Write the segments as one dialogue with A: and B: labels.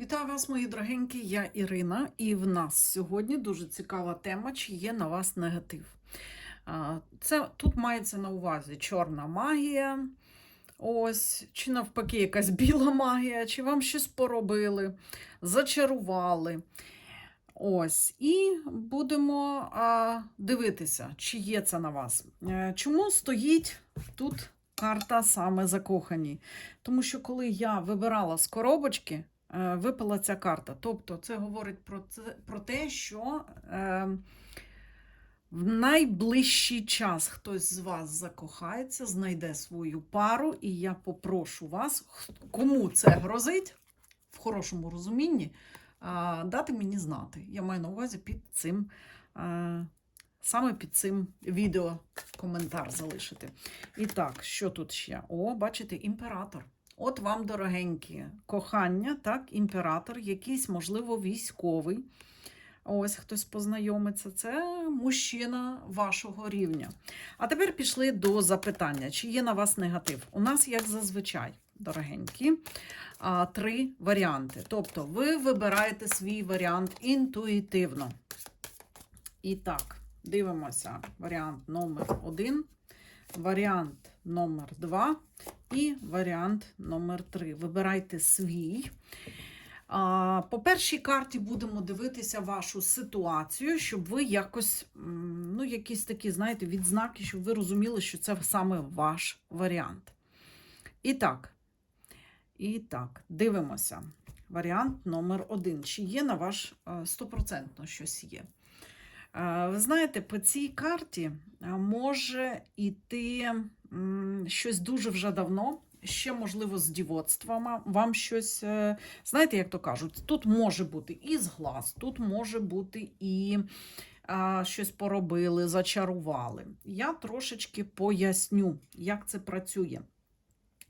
A: Вітаю вас, мої дорогенькі, я Ірина, і в нас сьогодні дуже цікава тема, чи є на вас негатив. Це тут мається на увазі чорна магія, ось, чи навпаки, якась біла магія, чи вам щось поробили, зачарували. Ось, і будемо а, дивитися, чи є це на вас. Е, Чому стоїть тут карта саме закохані? Тому що коли я вибирала з коробочки, випала ця карта. Тобто, це говорить про, це, про те, що е, в найближчий час хтось з вас закохається, знайде свою пару, і я попрошу вас, кому це грозить, в хорошому розумінні, а, дати мені знати. Я маю на увазі під цим. е, Саме під цим відео коментар залишити. І так, що тут ще? О, бачите, імператор. От вам, дорогенькі, кохання, так, імператор, якийсь, можливо, військовий. Ось хтось познайомиться. Це мужчина вашого рівня. А тепер пішли до запитання: чи є на вас негатив? У нас, як зазвичай, дорогенькі, три варіанти. Тобто, ви вибираєте свій варіант інтуїтивно. І так, дивимося. Варіант номер один, варіант номер два і варіант номер три. Вибирайте свій. По першій карті будемо дивитися вашу ситуацію, щоб ви якось, ну, якісь такі, знаєте, відзнаки, щоб ви розуміли, що це саме ваш варіант. І так, і так, дивимося. Варіант номер один. Чи є на ваш е, стопроцентно щось є? Е, Ви знаєте, по цій карті е, може йти щось дуже вже давно, ще, можливо, з дівоцтва вам щось. е, Знаєте, як то кажуть, тут може бути і зглаз, тут може бути і а, щось поробили, зачарували. Я трошечки поясню, як це працює.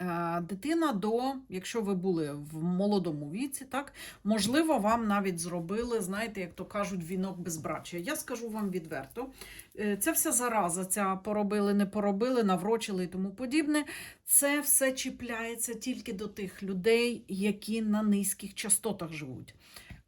A: Е, Дитина до, якщо ви були в молодому віці, так, можливо, вам навіть зробили, знаєте, як то кажуть, вінок безбрачя. Я скажу вам відверто, е, ця вся зараза, ця поробили, не поробили, наврочили і тому подібне, це все чіпляється тільки до тих людей, які на низьких частотах живуть.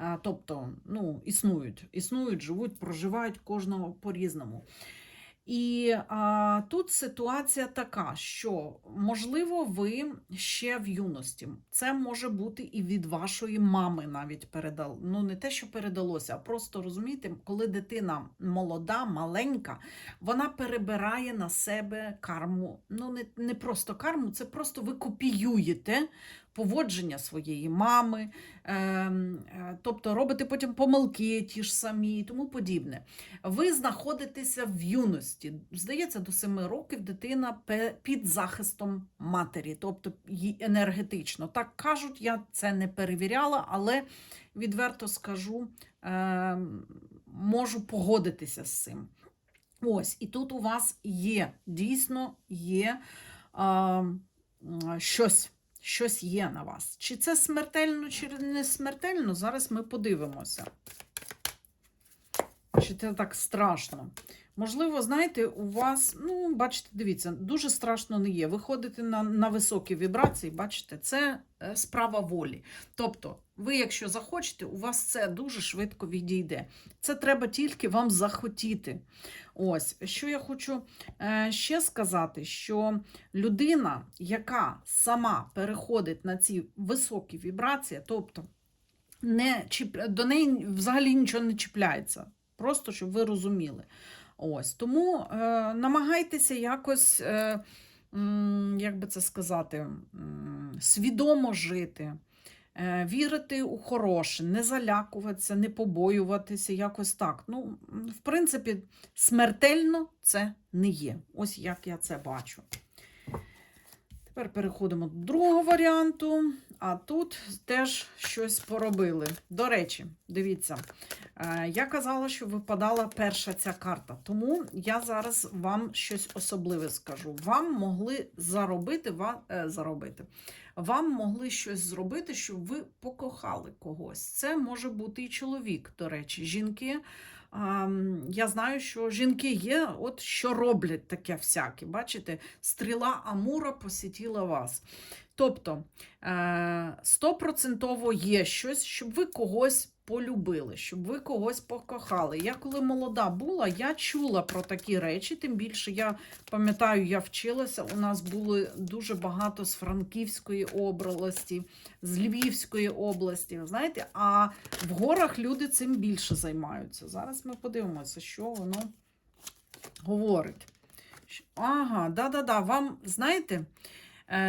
A: Е, Тобто, ну, існують, існують, живуть, проживають кожного по-різному. І а, тут ситуація така, що можливо, ви ще в юності. Це може бути і від вашої мами навіть передало. Ну, не те, що передалося, а просто розумієте, коли дитина молода, маленька, вона перебирає на себе карму. Ну, не, не просто карму, це просто ви копіюєте поводження своєї мами, е, е, тобто робите потім помилки ті ж самі і тому подібне. Ви знаходитеся в юності. Здається, до 7 років дитина під захистом матері, тобто їй енергетично. Так кажуть, я це не перевіряла, але відверто скажу, е, можу погодитися з цим. Ось, і тут у вас є, дійсно є е, м, щось. Щось є на вас. Чи це смертельно, чи не смертельно, зараз ми подивимося. Чи це так страшно? Можливо, знаєте, у вас, ну, бачите, дивіться, дуже страшно не є. Ви ходите на, на високі вібрації, бачите, це е, справа волі. Тобто, ви, якщо захочете, у вас це дуже швидко відійде. Це треба тільки вам захотіти. Ось, що я хочу е, ще сказати, що людина, яка сама переходить на ці високі вібрації, тобто не чіп... до неї взагалі нічого не чіпляється. Просто щоб ви розуміли. Ось тому е, намагайтеся якось, е, як би це сказати, свідомо жити, е, вірити у хороше, не залякуватися, не побоюватися, якось так. Ну, в принципі, смертельно це не є. Ось як я це бачу. Тепер переходимо до другого варіанту. А тут теж щось поробили. До речі, дивіться, е, я казала, що випадала перша ця карта. Тому я зараз вам щось особливе скажу. Вам могли заробити, ва- е, заробити. Вам могли щось зробити, щоб ви покохали когось. Це може бути і чоловік, до речі. Жінки я знаю, що жінки є, от що роблять таке всяке. Бачите, стріла Амура посітіла вас. Тобто е, стопроцентово є щось, щоб ви когось полюбили, щоб ви когось покохали. Я коли молода була, я чула про такі речі, тим більше я пам'ятаю, я вчилася. У нас були дуже багато з Франківської області, з Львівської області. Знаєте, а в горах люди цим більше займаються. Зараз ми подивимося, що воно говорить. Ага, да-да-да. Вам знаєте,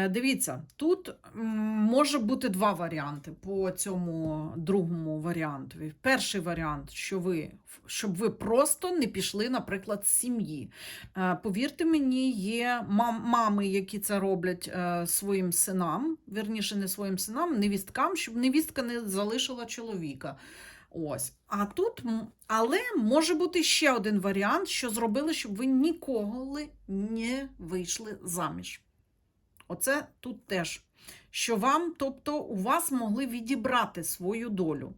A: дивіться, тут може бути два варіанти по цьому другому варіантові. Перший варіант, що ви, щоб ви просто не пішли, наприклад, з сім'ї. Е, Повірте мені, є мам- мами, які це роблять е, своїм синам, верніше, не своїм синам, невісткам, щоб невістка не залишила чоловіка. Ось. А тут, але може бути ще один варіант, що зробили, щоб ви ніколи не вийшли заміж. Оце тут теж. Що вам, тобто, у вас могли відібрати свою долю.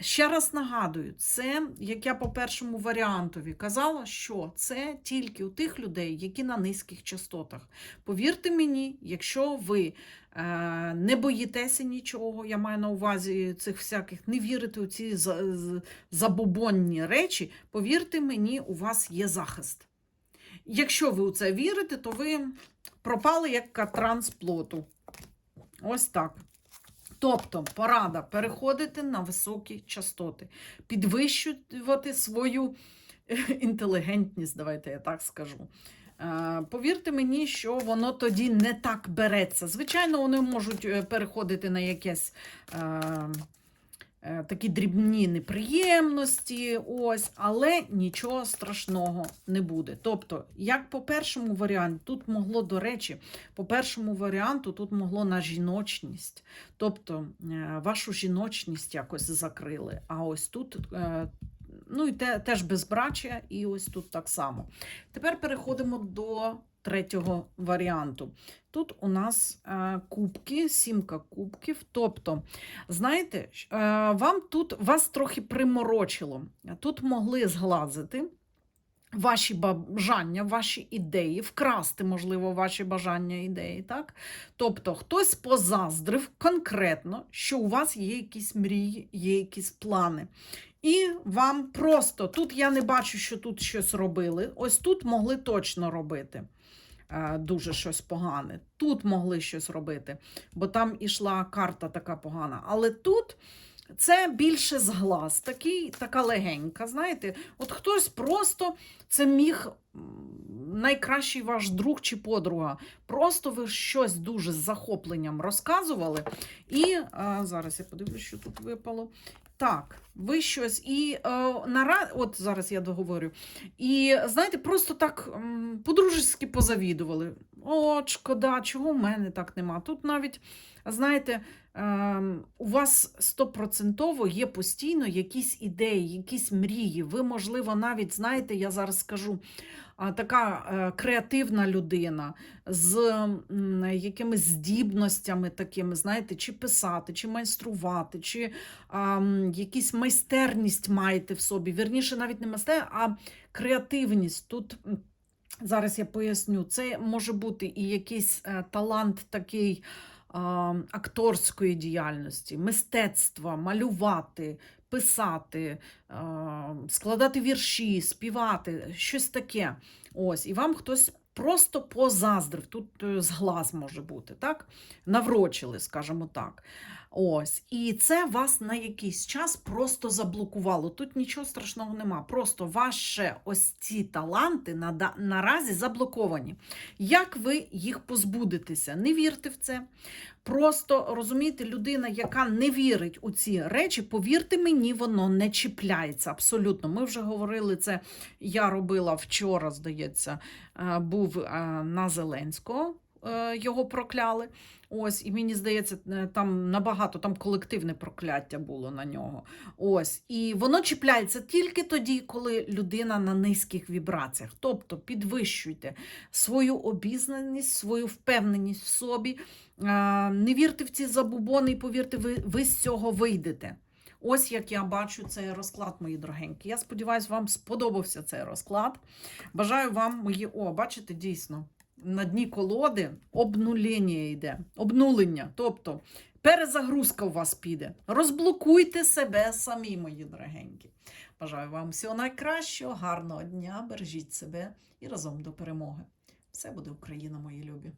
A: Ще раз нагадую, це, як я по першому варіантові казала, що це тільки у тих людей, які на низьких частотах. Повірте мені, якщо ви е, не боїтеся нічого, я маю на увазі цих всяких, не вірите у ці забобонні речі, повірте мені, у вас є захист. Якщо ви у це вірите, то ви пропали як катран плоту. Ось так. Тобто, порада переходити на високі частоти, підвищувати свою е, інтелігентність, давайте я так скажу. Е, Повірте мені, що воно тоді не так береться. Звичайно, вони можуть е, переходити на якесь. Е, Такі дрібні неприємності, ось, але нічого страшного не буде. Тобто, як по першому варіанту, тут могло, до речі, по першому варіанту тут могло на жіночність. Тобто е, вашу жіночність якось закрили. А ось тут, е, ну і те, теж безбрачя, і ось тут так само. Тепер переходимо до третього варіанту. Тут у нас е, кубки, сімка кубків. Тобто, знаєте, е, вам тут вас трохи приморочило. Тут могли зглазити ваші бажання, ваші ідеї, вкрасти, можливо, ваші бажання, ідеї. Так? Тобто, хтось позаздрив конкретно, що у вас є якісь мрії, є якісь плани. І вам просто тут я не бачу, що тут щось робили. Ось тут могли точно робити дуже щось погане. Тут могли щось робити, бо там ішла карта така погана. Але тут це більше зглаз, такий, така легенька. Знаєте, от хтось просто це міг найкращий ваш друг чи подруга. Просто ви щось дуже з захопленням розказували. І е, зараз я подивлюсь, що тут випало. Так, ви щось і е, нара... от зараз я договорю. І знаєте, просто так по-дружески позавідували. От, шкода, чого в мене так нема. Тут навіть, знаєте, ем, у вас стопроцентово є постійно якісь ідеї, якісь мрії. Ви, можливо, навіть знаєте, я зараз скажу. Така е, креативна людина з якимись здібностями такими, знаєте, чи писати, чи майструвати, чи а, якісь майстерність маєте в собі. Вірніше, навіть не майстер, а креативність. Тут зараз я поясню, це може бути і якийсь е, талант такий акторської діяльності, мистецтва, малювати, писати, складати вірші, співати, щось таке. Ось, і вам хтось. Просто позаздрив, тут е, зглаз може бути, так? Наврочили, скажімо так. Ось. І це вас на якийсь час просто заблокувало. Тут нічого страшного нема. Просто ваші ось ці таланти нада- наразі заблоковані. Як ви їх позбудетеся? Не вірте в це. Просто розумієте, людина, яка не вірить у ці речі, повірте мені, воно не чіпляється абсолютно. Ми вже говорили це. Я робила вчора, здається, е, був е, на Зеленського. е, Його прокляли. Ось, і мені здається, е, там набагато там колективне прокляття було на нього. Ось, і воно чіпляється тільки тоді, коли людина на низьких вібраціях. Тобто підвищуйте свою обізнаність, свою впевненість в собі. Е, Не вірте в ці забубони, і повірте, ви, ви з цього вийдете. Ось як я бачу цей розклад, мої дорогенькі. Я сподіваюся, вам сподобався цей розклад. Бажаю вам мої. О, бачите, дійсно, на дні колоди обнулення йде, обнулення. Тобто перезагрузка у вас піде. Розблокуйте себе самі, мої дорогенькі. Бажаю вам всього найкращого, гарного дня, бережіть себе і разом до перемоги. Все буде Україна, мої любі.